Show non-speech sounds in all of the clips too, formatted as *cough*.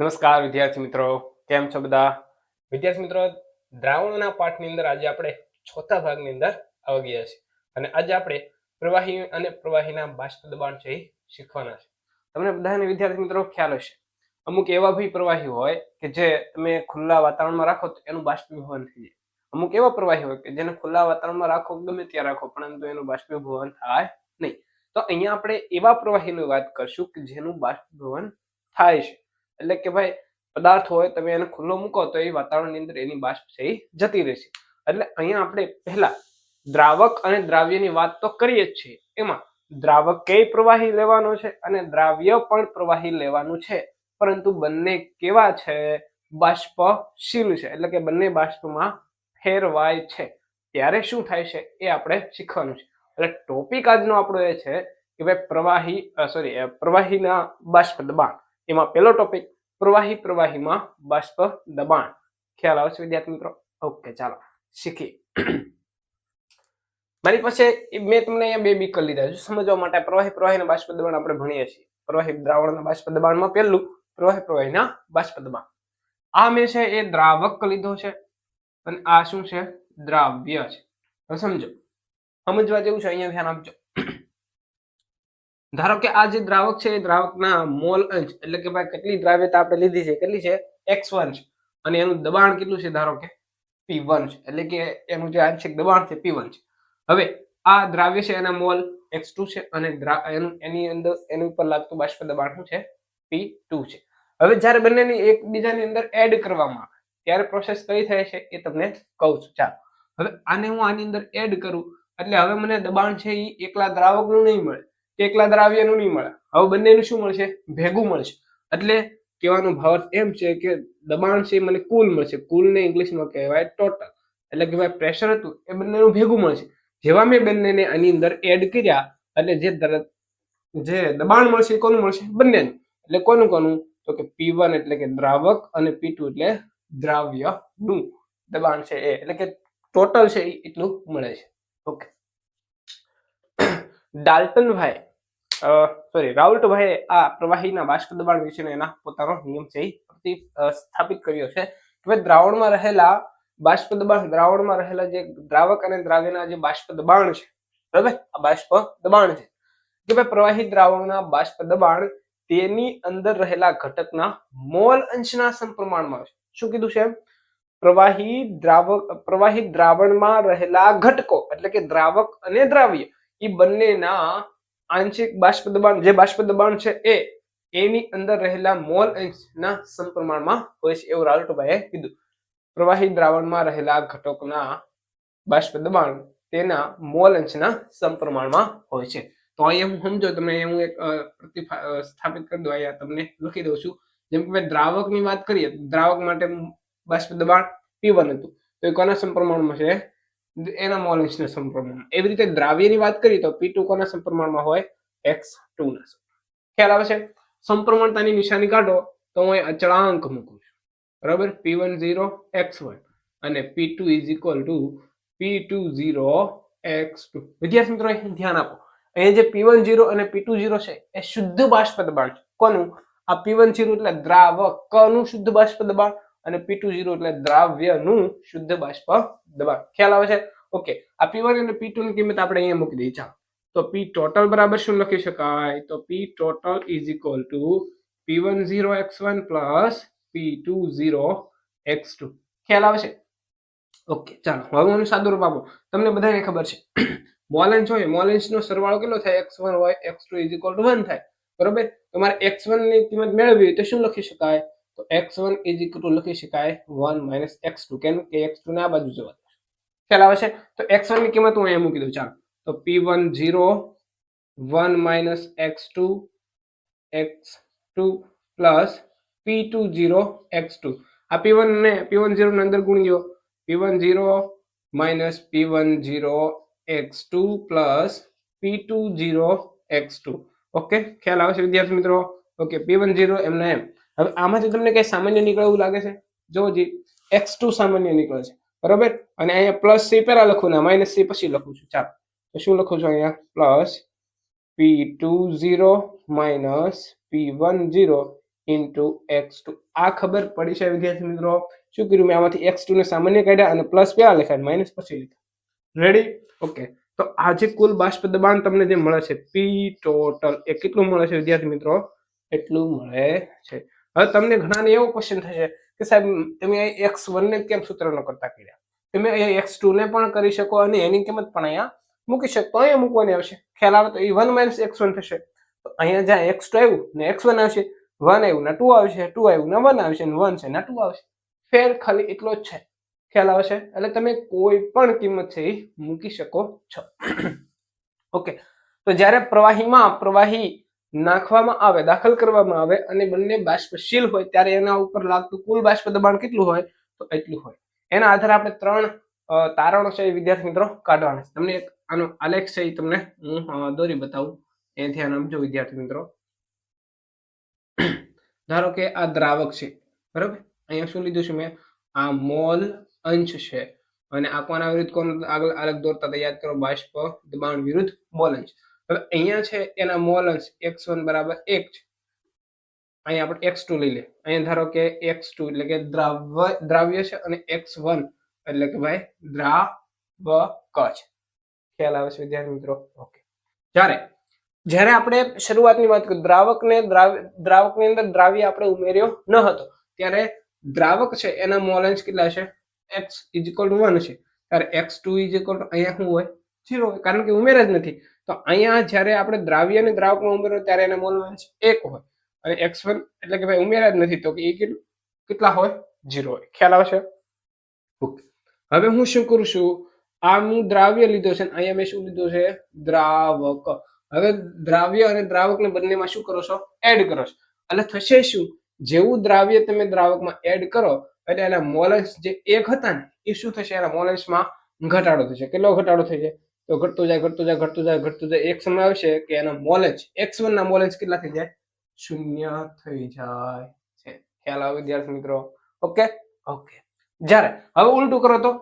નમસ્કાર, વિદ્યાર્થી મિત્રો. કેમ છો બધા? વિદ્યાર્થી મિત્રો, દ્રાવણોના પાઠની અંદર આજે આપણે ચોથા ભાગની અંદર આવી ગયા છીએ. અને આજે આપણે પ્રવાહી અને પ્રવાહીના બાષ્પ દબાણ છે એ શીખવાના છે. તમને બધાને વિદ્યાર્થી મિત્રો ખ્યાલ હશે. અમુક એવા ભી પ્રવાહી હોય કે જે તમે ખુલ્લા વાતાવરણમાં રાખો તો એનું બાષ્પીભવન થઈ જાય. અમુક એવા પ્રવાહી હોય કે જેને ખુલ્લા વાતાવરણમાં રાખો ગમે ત્યાં રાખો, પરંતુ એનું બાષ્પીભવન થાય નહીં. તો અહીંયા આપણે એવા પ્રવાહીની વાત કરશું કે જેનું બાષ્પીભવન થાય છે. એટલે કે ભાઈ, પદાર્થ હોય, તમે એને ખુલ્લો મૂકો તો એ વાતાવરણની અંદર એની બાષ્પ છે એ જતી રહેશે. એટલે અહીંયા આપણે પહેલા દ્રાવક અને દ્રાવ્યની વાત તો કરીએ જ છીએ. એમાં દ્રાવક કઈ પ્રવાહી લેવાનો છે અને દ્રાવ્ય પણ પ્રવાહી લેવાનું છે. પરંતુ બંને કેવા છે? બાષ્પશીલ છે. એટલે કે બંને બાષ્પમાં ફેરવાય છે. ત્યારે શું થાય છે એ આપણે શીખવાનું છે. એટલે ટોપિક આજનો આપણો એ છે કે ભાઈ પ્રવાહી સોરી પ્રવાહીના બાષ્પ દબાણ. એમાં પહેલો ટોપિક પ્રવાહી પ્રવાહીમાં બાષ્પ દબાણ. ખ્યાલ આવે છે વિદ્યાર્થી મિત્રો? ઓકે ચાલો, શીખીએ. મારી પાસે મેં તમને અહીંયા બે બી કરી લીધા છે સમજવા માટે પ્રવાહી પ્રવાહીના બાષ્પ દબાણ આપણે ભણીએ છીએ. પ્રવાહી દ્રાવણના બાષ્પ દબાણમાં પહેલું પ્રવાહી પ્રવાહીના બાષ્પ દબાણ. આ મેં છે એ દ્રાવક લીધો છે અને આ શું છે? દ્રાવ્ય છે. સમજો, સમજવા જેવું છે, અહીંયા ધ્યાન આપજો. ધારો કે આ જે દ્રાવક છે, એ દ્રાવકના મોલ અંશ, એટલે કે ભાઈ કેટલી દ્રાવ્યતા આપણે લીધી છે, કેટલી છે? એક્સ વન છે અને એનું દબાણ કેટલું છે, ધારો કે? પી વન છે એટલે કે એનું જે આંશિક દબાણ છે પી વન છે હવે આ દ્રાવ્ય છે, એના મોલ એક્સ ટુ છે, અને એનું, એની અંદર, એની ઉપર લાગતું બાષ્પ દબાણ શું છે? પી ટુ છે. હવે જ્યારે બંનેની એકબીજાની અંદર એડ કરવામાં આવે, ત્યારે પ્રોસેસ કઈ થાય છે, એ તમને કહું છું. ચાલો. હવે આને હું આની અંદર એડ કરું, એટલે હવે મને દબાણ છે એ એકલા દ્રાવકનું નહીં મળે. એકલા દ્રાવ્યનું નહીં મળે. હવે બંનેનું શું મળશે? ભેગું મળશે. એટલે કહેવાનો ભાવ એમ છે કે દબાણ છે મને કુલ મળશે. કુલને ઇંગ્લિશમાં કહેવાય ટોટલ એટલે કે ભાઈ પ્રેશર હતું એ બંનેનું ભેગું મળશે. જેવા મેં બંનેને આની અંદર એડ કર્યા એટલે જે જે દબાણ મળશે એ કોનું મળશે? બંનેનું. એટલે કોનું કોનું? તો કે પી વન એટલે કે દ્રાવક અને પી ટુ એટલે દ્રાવ્યનું દબાણ છે એ. એટલે કે ટોટલ છે એટલું મળે છે. ઓકે ડાલ્ટનભાઈ *coughs* સોરી રાઉલ્ટભાઈએ આ પ્રવાહીના બાષ્પ દબાણ વિશેનો એના પોતાનો નિયમ છે પ્રતિ સ્થાપિત કર્યો છે કે દ્રાવણમાં રહેલા બાષ્પ દબાણ, દ્રાવણમાં રહેલા જે દ્રાવક અને દ્રાવ્યના જે બાષ્પ દબાણ છે, બરાબર? આ બાષ્પ દબાણ છે. કે ભાઈ પ્રવાહી દ્રાવણના બાષ્પ દબાણ તેની અંદર રહેલા ઘટકના મોલ અંશના સમપ્રમાણમાં છે. શું કીધું છે પ્રવાહી દ્રાવક, પ્રવાહી દ્રાવણમાં રહેલા ઘટકો, એટલે કે દ્રાવક અને દ્રાવ્ય એ બંનેના આંશિક બાષ્પ દબાણ, જે બાષ્પ દબાણ છે એ એની અંદર રહેલા મોલ અંશના સમપ્રમાણમાં હોય છે એવું રાલ્ટોભાઈએ કીધું. પ્રવાહી દ્રાવણમાં રહેલા ઘટકોના બાષ્પ દબાણ તેના મોલ અંશના સમપ્રમાણમાં હોય છે. તો અહીંયા હું સમજો તમે હું એક પ્રતિભા સ્થાપિત કરી દઉં, અહીંયા તમને લખી દઉં છું. જેમ કે દ્રાવકની વાત કરીએ, દ્રાવક માટે બાષ્પ દબાણ પી વન હતું. તો એ કોના સમપ્રમાણમાં છે? એના મોલ સંપ્રમાણ એવી રીતે દ્રાવ્યની વાત કરીએ તો પી ટુ કોના સમપ્રમાણમાં હોય? એક્સ ટુ ના ખ્યાલ આવે છે? સમપ્રમાણતાની નિશાની કાઢો તો હું અચળાંક મૂકું છું. બરાબર? P one zero X one અને P two is equal to P two zero X two વિદ્યાર્થી મિત્રો ધ્યાન આપો. અહીંયા જે પી વન ઝીરો અને પી ટુ ઝીરો છે, એ શુદ્ધ બાષ્પ દબાણ છે. કોનું? આ પી વન ઝીરો એટલે દ્રાવકનું શુદ્ધ બાષ્પ દબાણ. અને પી ટુ ઝીરો એટલે દ્રાવ્યનું શુદ્ધ બાષ્પ દબાણ. ખ્યાલ આવે છે? ઓકે આ પી વન અને પી ટુ ની કિંમત આપણે અહીંયા મૂકી દઈએ. ચાલો. તો પી ટોટલ બરાબર શું લખી શકાય? તો P total is equal to P one zero X one plus P two zero X two ખ્યાલ આવે છે? ઓકે ચાલો. હવે હું સાદું રૂપ આપો. તમને બધાને ખબર છે. *clears throat* મોલેન્સ હોય મોલેન્સ નો સરવાળો કેટલો થાય? એક્સ વન હોય X two is equal to one થાય. બરોબર? તમારે એક્સ વનની કિંમત મેળવવી હોય તો શું લખી શકાય? તો એક્સ વન ઇઝ ટુ લખી શકાય વન માઇનસ એક્સ ટુ. કેમ કે એક્સ ટુ ને આ બાજુ જવા ખ્યાલ આવે છે? તો એક્સ વનની કિંમત હું અહીંયા મૂકી દઉં. ચાલો. તો P one zero, one minus X two X two plus P two zero, X two. આ પી વન ને, પી વન ઝીરો અંદર ગુણી દો P one zero minus P one zero, X two plus P two zero, X two. Okay? ખ્યાલ આવે છે વિદ્યાર્થી મિત્રો? ઓકે, પી વન ઝીરો એમને એમ. હવે આમાંથી તમને કઈ સામાન્ય નીકળે એવું લાગે છે? જો જી એક્સ ટુ સામાન્ય નીકળે છે. બરોબર? અને અહીંયા પ્લસ સી પહેલા લખું ને માઇનસ સી પછી લખું છું. ચાલો. તો શું લખું છું અહીંયા? Plus P two zero minus P one zero into X two આ ખબર પડી છે વિદ્યાર્થી મિત્રો? શું કર્યું? મેં આમાંથી એક્સ ટુ ને સામાન્ય કાઢ્યા અને પ્લસ પહેલા લખ્યા માઇનસ પછી લીધા રેડી ઓકે તો આજે કુલ બાષ્પ દબાણ તમને જે મળે છે પી ટોટલ એ કેટલું મળે છે વિદ્યાર્થી મિત્રો? એટલું મળે છે. હવે તમને ઘણાને એવો ક્વેશ્ચન થશે કે સાહેબ, તમે એક્સ વનને કેમ સૂત્રનો કરતા કર્યા? તમે અહીંયા એક્સ ટુ ને પણ કરી શકો અને એની કિંમત પણ અહીંયા મૂકી શકો. અહીંયા મૂકવાની આવશે. ખ્યાલ આવે તો એ વન માઇનસ એક્સ વન થશે. તો અહીંયા જ્યાં એક્સ ટુ આવ્યું ને એક્સ વન આવશે, વન આવ્યું ને ટુ આવશે, ટુ આવ્યું ને વન આવશે ને વન છે ને ટુ આવશે. ફેર ખાલી એટલો જ છે. ખ્યાલ આવશે એટલે તમે કોઈ પણ કિંમત છે એ મૂકી શકો છો. *coughs* ઓકે તો જ્યારે પ્રવાહીમાં, પ્રવાહી નાખવામાં આવે, દાખલ કરવામાં આવે અને બંને બાષ્પશીલ હોય ત્યારે એના ઉપર લાગતું કુલ બાષ્પ દબાણ કેટલું હોય? તો એટલું હોય. એના આધારે આપણે ત્રણ તારણો છે એ વિદ્યાર્થી મિત્રો કાઢવાના. છે તમને એક આનો આલેખ છે એ તમને હું દોરી બતાવું. એ ધ્યાન આપજો વિદ્યાર્થી મિત્રો. ધારો કે આ દ્રાવક છે, બરાબર? અહીંયા શું લીધું છે મેં? આ મોલ અંશ છે. અને આ કોના વિરુદ્ધ કોણ આગળ અલગ દોરતા યાદ કરો, બાષ્પ દબાણ વિરુદ્ધ મોલ અંશ. હવે અહીંયા છે, એના મોલ અંશ એક્સ વન બરાબર એક છે. અહીંયા આપણે એક્સ ટુ લઈ લે અહીંયા ધારો કે એક્સ ટુ એટલે કે દ્રાવ્ય દ્રાવ્ય છે અને એક્સ વન એટલે કે ભાઈ દ્રાવક છે. ખ્યાલ આવે છે વિદ્યાર્થી મિત્રો? ઓકે. જ્યારે જ્યારે આપણે શરૂઆતની વાત કરીએ, દ્રાવકને દ્રાવકની અંદર દ્રાવ્ય આપણે ઉમેર્યો ન હતો, ત્યારે દ્રાવક છે, એના મોલ અંશ કેટલા છે? એક્સ ઇઝ વન છે. ત્યારે એક્સ ટુ ઇઝ અહીંયા શું હોય? હોય, કારણ કે ઉમેર જ નથી. તો અહીંયા જ્યારે આપણે દ્રાવ્ય અને દ્રાવકમાં ઉમેરો ત્યારે એના મોલ અંશ એક હોય. અને એક્સ વન એટલે કે ભાઈ ઉમેરા જ નથી, તો કે એ કેટલું? કેટલા હોય? ઝીરો હોય. ખ્યાલ આવશે? ઓકે. હવે હું શું કરું છું? આ હું દ્રાવ્ય લીધો છે અહીંયા મેં શું લીધું છે? દ્રાવક. હવે દ્રાવ્ય અને દ્રાવકને બંનેમાં શું કરો છો? એડ કરો છો. એટલે થશે શું? જેવું દ્રાવ્ય તમે દ્રાવકમાં એડ કરો, એટલે એના મોલેસ જે એક હતા ને, એ શું થશે? એના મોલેન્સમાં ઘટાડો થશે. કેટલો ઘટાડો થશે? તો ઘટતું જાય ઘટતું જાય ઘટતું જાય ઘટતું જાય. એક સમય આવશે કે એના મોલેજ એક્સ વન ના મોલેજ કેટલા થઈ જાય? શૂન્ય થઈ જાય છે. ખ્યાલ આવે વિદ્યાર્થી મિત્રો? ઓકે ઓકે જ્યારે હવે ઉલટું કરો તો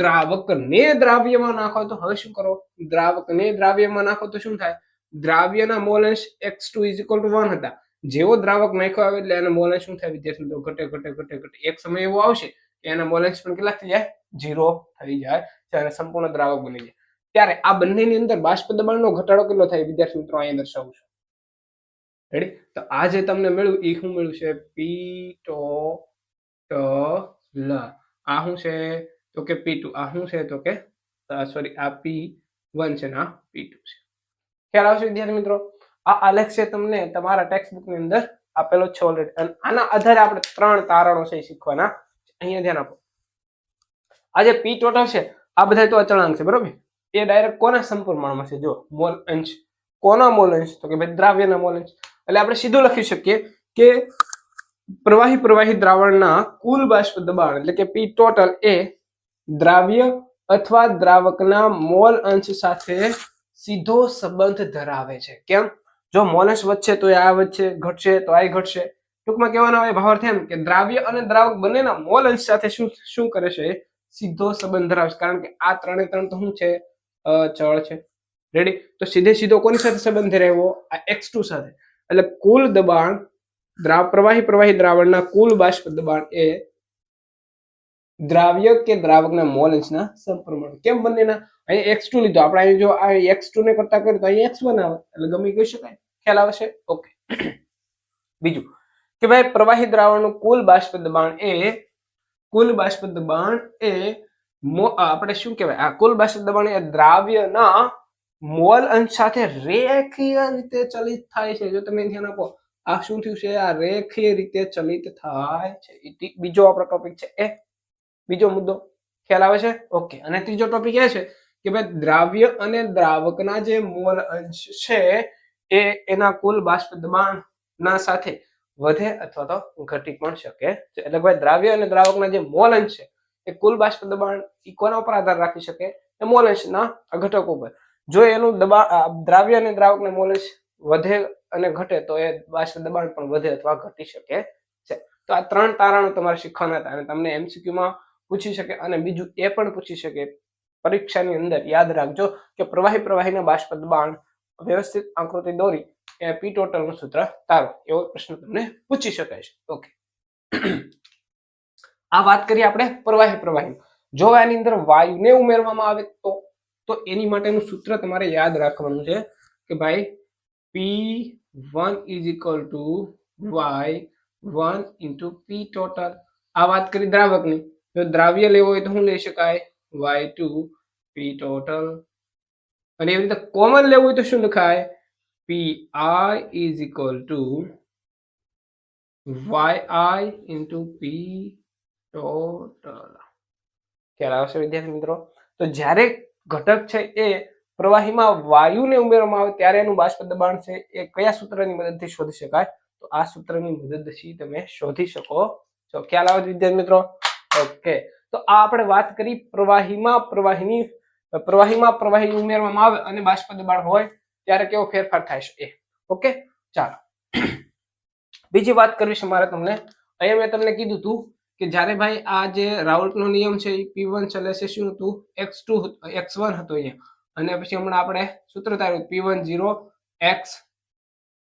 દ્રાવકને દ્રાવ્યમાં નાખો તો હવે શું કરો? દ્રાવકને દ્રાવ્યમાં નાખો તો શું થાય? દ્રાવ્યના મોલેન્સ X two is equal to one હતા. જેવો દ્રાવક નાખ્યો આવે એટલે એના મોલેન્સ શું થાય વિદ્યાર્થી મિત્રો? ઘટે ઘટે ઘટે ઘટે. એક સમય એવો આવશે કે એના મોલેન્સ પણ કેટલા થઈ જાય? ઝીરો થઈ જાય. ત્યારે સંપૂર્ણ દ્રાવક બની જાય. ત્યારે આ બંનેની અંદર બાષ્પ દબાણનો ઘટાડો કેટલો થાય વિદ્યાર્થી મિત્રો અહીંયા દર્શાવું છું. રેડી તો આ જે તમને મળ્યું એ શું મળ્યું છે? પી ટો લ આ શું છે? તો કે પી ટુ આ શું છે? તો કે સોરી આ પી વન છે ને આ પી ટુ છે. ખ્યાલ આવશે વિદ્યાર્થી મિત્રો? આ આલેખ છે તમને તમારા ટેક્સ્ટ બુકની અંદર આપેલો છે ઓલરેડી અને આના આધારે આપણે ત્રણ તારણો છે શીખવાના અહીંયા ધ્યાન આપો. આ જે પી ટોટલ છે, આ બધા તો અચળાંક છે, બરોબર? એ ડાયરેક્ટ કોના સંપૂર્ણમાં છે? જો, મોલ અંશ. કોના મોલ અંશ? તો કે ભાઈ દ્રાવ્યના મોલ અંશ. એટલે આપણે સીધું લખી શકીએ કે પ્રવાહી પ્રવાહી દ્રાવણના કુલ બાષ્પ દબાણ એટલે કે પી ટોટલ એ દ્રાવ્ય અથવા દ્રાવકના મોલ અંશ સાથે સીધો સંબંધ ધરાવે છે. કેમ? જો મોલ અંશ વધશે તો આ વધશે, ઘટશે તો આ ઘટશે. ટૂંકમાં કહેવાનો હોય ભાવાર્થ એમ કે દ્રાવ્ય અને દ્રાવક બંનેના મોલ અંશ સાથે શું શું કરે છે? સીધો સંબંધ ધરાવે છે. કારણ કે આ ત્રણે ત્રણ તો શું છે? અચળ છે. રેડી તો સીધે સીધો કોની સાથે સંબંધ રહેવો? આ એક્સ ટુ સાથે. એટલે કુલ દબાણ દ્રાવ પ્રવાહી પ્રવાહી દ્રાવણના કુલ બાષ્પ દબાણ એ દ્રાવ્ય કે દ્રાવકના મોલ અંશના સમપ્રમાણ. કેમ બંનેના? અહીંયા એક્સ ટુ લીધો. આપણે અહીં જો આ એક્સ ટુ ને કરતા કરીએ તો અહીંયા એક્સ વન આવે. એટલે ગમે કહી શકાય. ખ્યાલ આવશે? ઓકે *clears throat* બીજું. કે ભાઈ, પ્રવાહી દ્રાવણનું કુલ બાષ્પ દબાણ એ, કુલ બાષ્પ દબાણ એ આપણે શું કહેવાય? આ કુલ બાષ્પ દબાણ એ દ્રાવ્યના મોલ અંશ સાથે રેખીય રીતે ચલિત થાય છે. જો તમે ધ્યાન આપો, આ શું થયું છે? આ રેખીય રીતે ચલિત થાય છે. બીજો આપણો ટોપિક છે. એ બીજો મુદ્દો. ખ્યાલ આવે છે? ઓકે અને ત્રીજો ટોપિક એ છે કે ભાઈ, દ્રાવ્ય અને દ્રાવકના જે મોલ અંશ છે, એ એના કુલ બાષ્પ દબાણ ના સાથે વધે અથવા તો ઘટી પણ શકે છે. એટલે ભાઈ, દ્રાવ્ય અને દ્રાવકના જે મોલ અંશ છે એ કુલ બાષ્પ દબાણ કોના ઉપર આધાર રાખી શકે? એ મોલ અંશના આ ઘટકો ઉપર. જો એનું દબાણ દ્રાવ્ય અને દ્રાવકને મોલ અંશ વધે અને ઘટે, તો એ બાષ્પ દબાણ પણ વધે અથવા ઘટી શકે છે. તો આ ત્રણ તારણો તમારે શીખવાના હતા અને તમને એમસીક્યુમાં પૂછી શકે અને બીજું એ પણ પૂછી શકે. પરીક્ષાની અંદર યાદ રાખજો કે પ્રવાહી પ્રવાહીના બાષ્પ દબાણ, વ્યવસ્થિત આકૃતિ દોરી એ પી ટોટલનું સૂત્ર તારો, એવો પ્રશ્ન તમને પૂછી શકાય છે. ઓકે આ વાત કરીએ આપણે પ્રવાહી પ્રવાહી જો આની અંદર વાયુને ઉમેરવામાં આવે તો તો એની માટેનું સૂત્ર તમારે યાદ રાખવાનું છે કે ભાઈ P one is equal to Y one into P total આ વાત કરી દ્રાવકની. જો દ્રાવ્ય લેવો હોય તો શું લઈ શકાય? વાય ટુ પી ટોટલ અને એવી રીતે કોમન લેવું હોય તો શું લખાય? P I is equal to Y I into P total ખ્યાલ આવશે વિદ્યાર્થી મિત્રો? તો જ્યારે ઘટક છે એ પ્રવાહીમાં વાયુને ઉમેરવામાં આવે ત્યારે એનું બાષ્પ દબાણ છે એ કયા સૂત્રની મદદથી શોધી શકાય? તો આ સૂત્રની મદદથી તમે શોધી શકો છો. ખ્યાલ આવે વિદ્યાર્થી મિત્રો? ઓકે. તો આ આપણે વાત કરી પ્રવાહીમાં પ્રવાહીની, પ્રવાહીમાં પ્રવાહી ઉમેરવામાં આવે અને બાષ્પ દબાણ હોય ત્યારે કેવો ફેરફાર થાય છે એ. ઓકે? ચાલો. બીજી વાત કરવી છે મારે તમને. અહીંયા મેં તમને કીધું હતું કે જ્યારે ભાઈ આ જે રાઉટનો નિયમ છે એ પી વન ચલે છે શું હતું? એક્સ ટુ એક્સ વન હતો અહીંયા. અને પછી હમણાં આપણે સૂત્ર તાર્યું P one zero X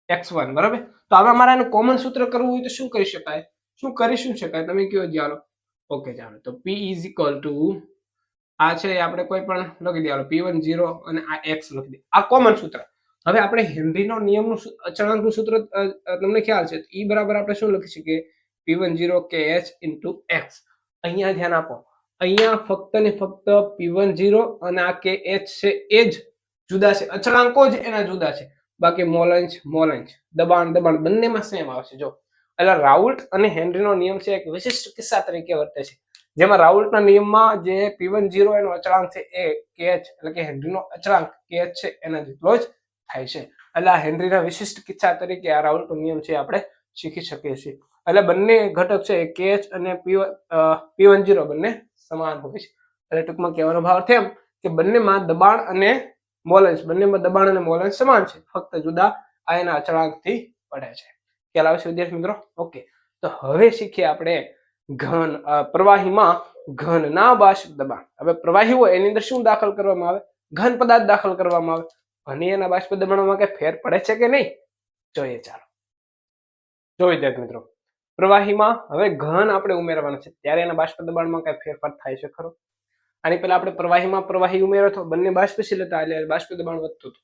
X one બરાબર? તો હવે મારે એનું કોમન સૂત્ર કરવું હોય તો શું કરી શકાય? શું કરી શું શકાય? તમે કયો જાણો ઓકે, ચાલો. તો પી ઇઝ ઇક્વલ ટુ આ છે આપણે કોઈ પણ લખી દેવાનું પી વન ઝીરો અને આ એક્સ લખી દે આ કોમન સૂત્ર. હવે આપણે હેનરીનો નિયમનું અચળાંકનું સૂત્ર તમને ખ્યાલ છે એ બરાબર આપણે શું લખી શકીએ? P one zero K H into X અહીંયા ધ્યાન આપો. અહીંયા ફક્ત ને ફક્ત પી વન ઝીરો અને આ કે એચ છે એ જ જુદા છે. અચળાંકો જ એના જુદા છે. બાકી મોલંચ મોલંચ દબાણ દબાણ બંનેમાં સેમ આવશે. જો. એટલે રાઉલ્ટ અને હેનરીનો નિયમ છે, એક વિશિષ્ટ કિસ્સા તરીકે વર્તે છે. જેમાં રાઉલ્ટના નિયમમાં જે પી વન જીરો એનો અચળાંક છે એ કે એચ એટલે કે હેનરીનો અચળાંક કે એચ છે, એના જેટલો જ થાય છે. એટલે આ હેનરીના વિશિષ્ટ કિસ્સા તરીકે આ રાઉલ્ટનો નિયમ છે આપણે શીખી શકીએ છીએ. એટલે બંને ઘટક છે કે એચ અને પી પી વન જીરો બંને સમાન હોય છે. એટલે ટૂંકમાં કહેવાનો ભાવ એમ કે બંનેમાં દબાણ અને મોલન્સ, બંનેમાં દબાણ અને મોલન્સ સમાન છે, ફક્ત જુદા આ એના અચળાંકથી પડે છે. ખ્યાલ આવશે વિદ્યાર્થી મિત્રો? ઓકે. તો હવે શીખીએ આપણે ઘન પ્રવાહીમાં ઘનના બાષ્પ દબાણ. હવે પ્રવાહી હોય એની અંદર શું દાખલ કરવામાં આવે? ઘન પદાર્થ દાખલ કરવામાં આવે. અને એના બાષ્પ દબાણમાં કઈ ફેર પડે છે કે નહીં? જોઈએ ચાલો. જોઈ દે મિત્રો પ્રવાહીમાં હવે ઘન આપણે ઉમેરવાના છે. ત્યારે એના બાષ્પ દબાણમાં કઈ ફેરફાર થાય છે ખરો. આની પહેલા આપણે પ્રવાહીમાં પ્રવાહી ઉમેરો હતો બંને બાષ્પશીલ હતા એટલે બાષ્પ દબાણ વધતું હતું.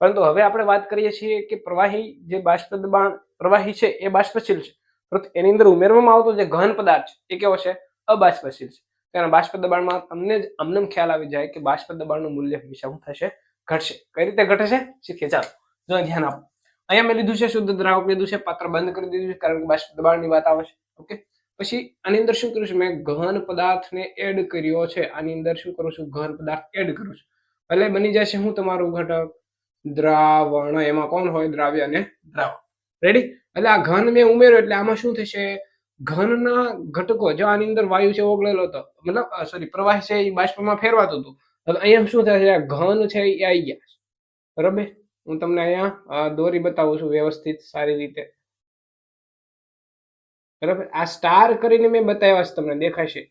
પરંતુ હવે આપણે વાત કરીએ છીએ કે પ્રવાહી જે બાષ્પ દબાણ, પ્રવાહી છે એ બાષ્પશીલ છે. પરંતુ એની અંદર ઉમેરવામાં આવતો જે ઘન પદાર્થ છે એ કેવો છે? અબાષ્પશીલ છે. તેના બાષ્પ દબાણમાં તમને જ અમને ખ્યાલ આવી જાય કે બાષ્પ દબાણનું મૂલ્ય હંમેશા શું થશે? ઘટશે. કઈ રીતે ઘટે છે શીખીએ. ચાલો. જો ધ્યાન આપો. અહીંયા મેં લીધું છે શુદ્ધ દ્રાવક લીધું છે પાત્ર બંધ કરી દીધું છે કારણ કે બાષ્પ દબાણની વાત આવે છે. ઓકે? પછી આની અંદર શું કર્યું છે? મેં ઘન પદાર્થને એડ કર્યો છે. આની અંદર શું કરું છું? ઘન પદાર્થ એડ કરું છું. એટલે બની જશે હું તમારું ઘટક? દ્રાવણ. એમાં કોણ હોય? દ્રાવ્ય અને દ્રાવણ રેડી એટલે આ ઘન મેં ઉમેર્યો એટલે આમાં શું થશે? ઘનના ઘટકો, જો આની અંદર વાયુ છે ઓગળેલો હતો મતલબ સોરી પ્રવાહી છે એ બાષ્પમાં ફેરવાતું હતું. અહીંયા શું છે ઘન છે એ આવી ગયા બરાબર? હું તમને અહીંયા દોરી બતાવું છું વ્યવસ્થિત, સારી રીતે. બરાબર? આ સ્ટાર કરીને મેં બતાવ્યા છે તમને દેખાશે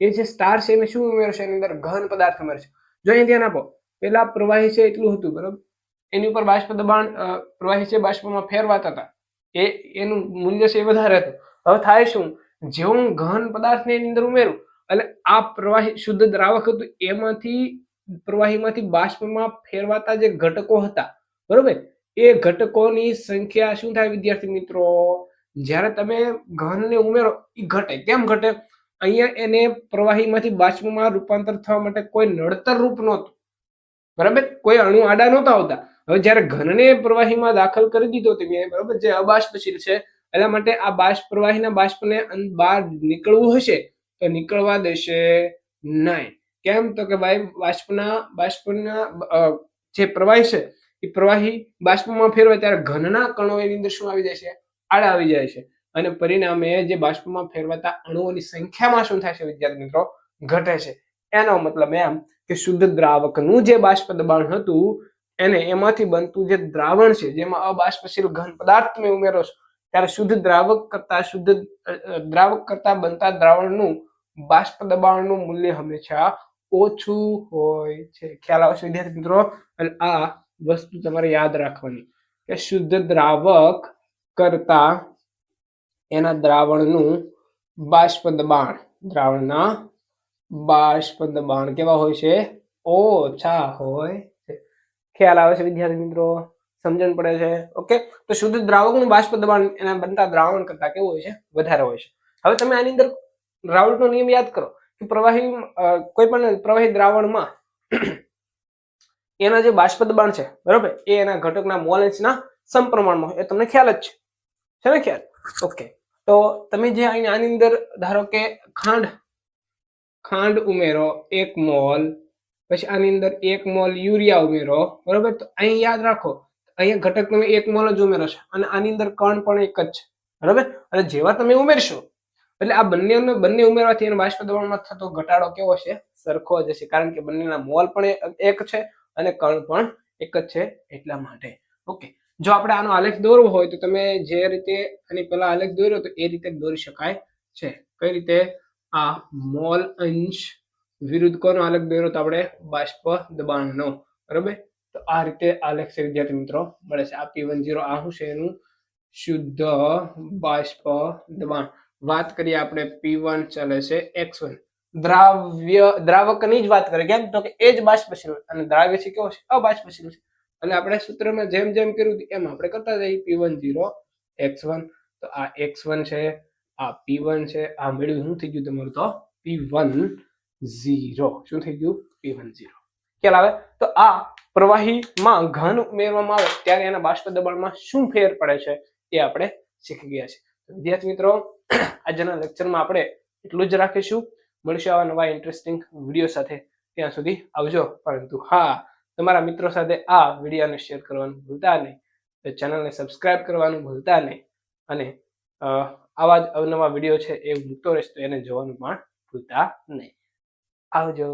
એ જે સ્ટાર છે એમાં શું ઉમેરશે એની અંદર ઘન પદાર્થ ઉમેરશે જો અહીં ધ્યાન આપો, પેલા પ્રવાહી છે એટલું હતું, બરાબર? એની ઉપર બાષ્પ દબાણ પ્રવાહી છે બાષ્પમાં ફેરવાતા હતા. એ, એનું મૂલ્ય છે એ વધારે હતું. હવે થાય શું? જેવો હું ઘન પદાર્થને એની અંદર ઉમેરું એટલે આ પ્રવાહી, શુદ્ધ દ્રાવક હતું, એમાંથી, પ્રવાહીમાંથી બાષ્પમાં ફેરવાતા જે ઘટકો હતા બરોબર? એ ઘટકોની સંખ્યા શું થાય વિદ્યાર્થી મિત્રો? જ્યારે તમે ઘનને ઉમેરો એ ઘટે. કેમ ઘટે? અહીંયા એને પ્રવાહીમાંથી બાષ્પમાં રૂપાંતર થવા માટે કોઈ નડતર રૂપ નહોતું. બરાબર? કોઈ અણુ આડા નહોતા આવતા હવે જ્યારે ઘનને પ્રવાહીમાં દાખલ કરી દીધો તમે બરાબર? જે અબાષ્પશીલ છે, એના માટે આ બાષ્પ, પ્રવાહીના બાષ્પને બહાર નીકળવું હશે, તો નીકળવા દેશે નહીં. કેમ? તો કે ભાઈ, બાષ્પના બાષ્પના જે પ્રવાહી છે એ પ્રવાહી બાષ્પમાં ફેરવાય ત્યારે ઘનના કણો એની અંદર શું આવી જાય છે? આડા આવી જાય છે. અને પરિણામે જે બાષ્પમાં ફેરવાતા અણુઓની સંખ્યામાં શું થાય છે વિદ્યાર્થી મિત્રો? ઘટે છે. એનો મતલબ એમ કે શુદ્ધ દ્રાવકનું જે બાષ્પ દબાણ હતું, એને એમાંથી બનતું જે દ્રાવણ છે, જેમાં અબાષ્પશીલ ઘન પદાર્થ તમે ઉમેરો છો, ત્યારે શુદ્ધ દ્રાવક કરતા શુદ્ધ દ્રાવક કરતા બનતા દ્રાવણનું બાષ્પ દબાણનું મૂલ્ય હંમેશા ઓછું હોય છે. ખ્યાલ આવશે વિદ્યાર્થી મિત્રો? એટલે આ વસ્તુ તમારે યાદ રાખવાની કે શુદ્ધ દ્રાવક કરતા એના દ્રાવણનું બાષ્પ દબાણ દ્રાવણના બાષ્પ દબાણ કેવા હોય છે? ઓછા હોય છે. ખ્યાલ આવે છે વિદ્યાર્થી મિત્રો? સમજણ પડે છે? ઓકે? તો શુદ્ધ દ્રાવકનું બાષ્પ દબાણ એના બનતા દ્રાવણ કરતા કેવું હોય છે? વધારે હોય છે. હવે તમે આની અંદર રાઉલ્ટનો નિયમ યાદ કરો કે પ્રવાહી કોઈ પણ પ્રવાહી દ્રાવણમાં એના જે બાષ્પ દબાણ છે, બરોબર? એ એના ઘટકના મોલ અંશના સમપ્રમાણમાં એ તમને ખ્યાલ જ છે. છે ને ખ્યાલ? ઓકે તો તમે જે અહીં આની અંદર ધારો કે ખાંડ ખાંડ ઉમેરો, એક મોલ, પછી આની અંદર એક મોલ યુરિયા ઉમેરો, બરોબર? તો અહીં યાદ રાખો, અહીંયા ઘટક તમે એક મોલ જ ઉમેરો છો અને આની અંદર કણ પણ એક જ છે. બરોબર? અને જેવા તમે ઉમેરશો, એટલે આ બંને બંને ઉમેરવાથી એના બાષ્પ દબાણમાં થતો ઘટાડો કેવો છે? સરખો જ હશે. કારણ કે બંનેના મોલ પણ એક છે અને કર્ણ પણ એક જ છે એટલા માટે. ઓકે. જો આપણે આનો આલેખ દોરવો હોય તો તમે જે રીતે આની પહેલા આલેખ દોર્યો તો એ રીતે દોરી શકાય છે. કઈ રીતે? આ મોલ અંશ વિરુદ્ધ કોનો આલેખ દોર્યો તો આપણે બાષ્પ દબાણનો. બરોબર? તો આ રીતે આલેખ છે વિદ્યાર્થી મિત્રો, મળે છે. આ પી વન ઝીરો આ શું છે એનું? શુદ્ધ બાષ્પ દબાણ. વાત કરીએ આપણે પી વન ચાલે છે એક્સ વન દ્રાવ્ય, દ્રાવકની જ વાત કરીએ કેમ? તો કે એ જ બાષ્પશીલ અને દ્રાવ્ય છે કેવો છે? અબાષ્પશીલ છે. અને આપણે સૂત્રમાં જેમ જેમ કર્યું એમ આપણે કરતા જઈએ. P one zero X one તો આ એક્સ વન છે, આ પી વન છે. આ મેળવ્યું. શું થઈ ગયું તમારું તો? પી વન ઝીરો શું થઈ ગયું? પી વન ઝીરો ખ્યાલ આવે? તો આ પ્રવાહીમાં ઘન ઉમેરવામાં આવે ત્યારે એના બાષ્પ દબાણમાં શું ફેર પડે છે એ આપણે શીખી ગયા છે વિદ્યાર્થી મિત્રો, આજના લેક્ચરમાં આપણે એટલું જ રાખીશું. મળીશું આવા નવા ઇન્ટરેસ્ટિંગ વીડિયો સાથે. ત્યાં સુધી આવજો. પરંતુ હા, તમારા મિત્રો સાથે આ વિડીયોને શેર કરવાનું ભૂલતા નહીં. ચેનલને સબસ્ક્રાઇબ કરવાનું ભૂલતા નહીં. અને આવા જ અવનવા વીડિયો છે એ મૂકતો રહેશે તો એને જોવાનું પણ ભૂલતા નહીં. આવજો.